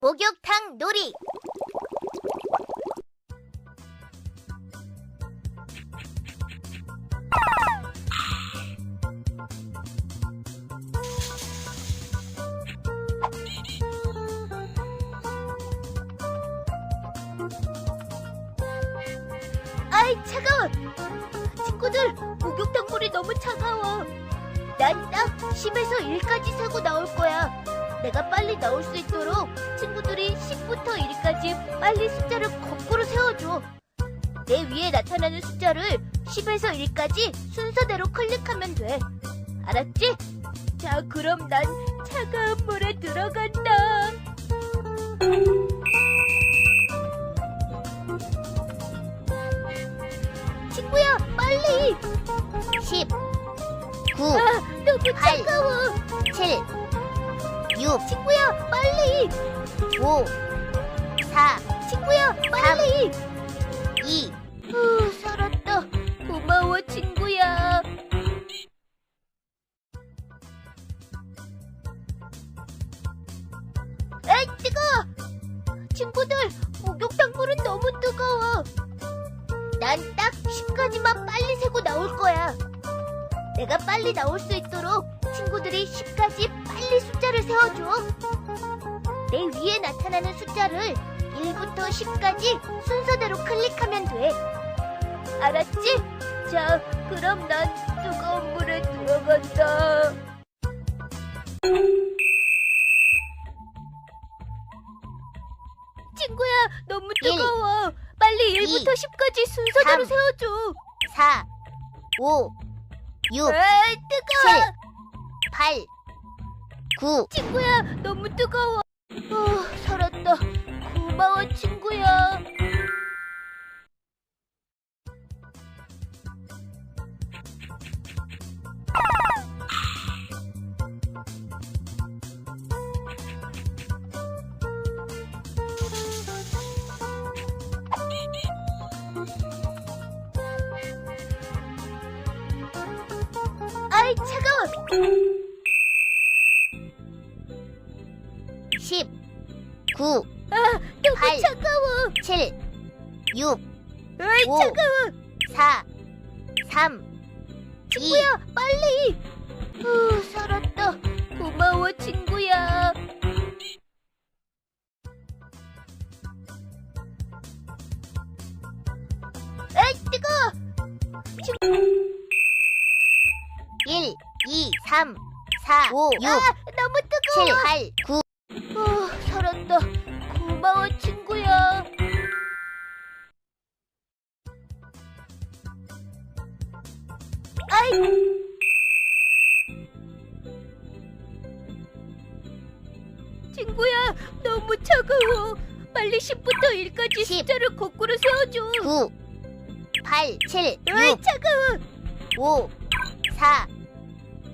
목욕탕 놀이. 아이 차가워 친구들 목욕탕 물이 너무 차가워. 난 딱 10에서 1까지 세고 나올 거야 내가 빨리 나올 수 있도록 친구들이 10부터 1까지 빨리 숫자를 거꾸로 세워줘. 내 위에 나타나는 숫자를 10에서 1까지 순서대로 클릭하면 돼. 알았지? 자, 그럼 난 차가운 물에 들어간다. 친구야, 빨리! 10, 9, 아, 너무 팔. 차가워. 7, 6, 친구야, 빨리! 5, 4, 친구야, 빨리! 2, 후, 살았다. 고마워, 친구야. 에이, 뜨거워! 친구들, 목욕탕 물은 너무 뜨거워. 난 딱 10까지만 빨리 세고 나올 거야. 내가 빨리 나올 수 있도록 친구들이 10까지 빨리 숫자를 세워줘. 내 위에 나타나는 숫자를 1부터 10까지 순서대로 클릭하면 돼. 알았지? 자, 그럼 난 뜨거운 물에 들어간다. 친구야, 너무 일, 뜨거워. 빨리 이, 1부터 10까지 순서대로 삼, 세워줘. 4, 5, 6, 에이, 뜨거워. 8, 9, 친구야, 너무 뜨거워. 어, 살았다. 고마워, 친구야. 아이, 차가워. 10, 9, 아, 너무 팔. 차가워. 7, 6, 아이, 오. 차가워. 4, 3, 2, 친구야, 빨리. 후, 살았다. 고마워, 친구야. 3, 4, 5, 6, 아, 너무 7, 뜨거워. 8, 9, 후, 살았다. 고마워, 친구야. 아이. 친구야, 너무 차가워. 빨리 10부터 1까지 십. 숫자를 거꾸로 세워줘. 9, 8, 7, 으이, 6, 차가워. 5, 4,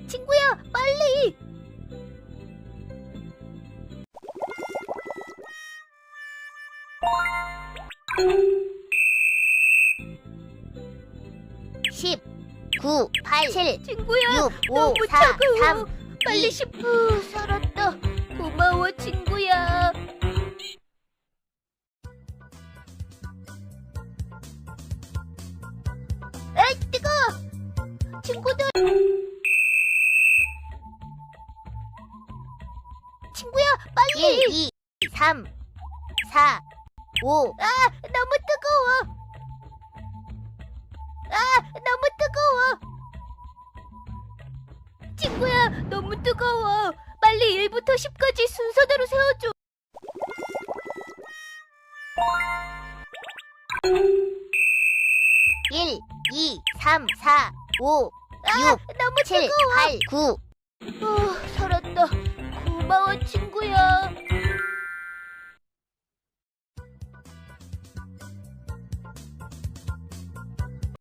친구야, 빨리. 십, 구, 팔, 칠, 친구야, 육, 오, 너무 사, 차가워. 삼, 빨리 이. 10. 후, 살았다. 고마워, 친구야. 뜨거! 친구들. 1, 2, 3, 4, 5, 아, 너무 뜨거워. 아, 너무 뜨거워. 친구야, 너무 뜨거워. 빨리 1부터 10까지 순서대로 세워줘. 일, 이, 삼, 사, 오, 아, 육, 너무 칠, 뜨거워. 팔, 구, 어, 살았다.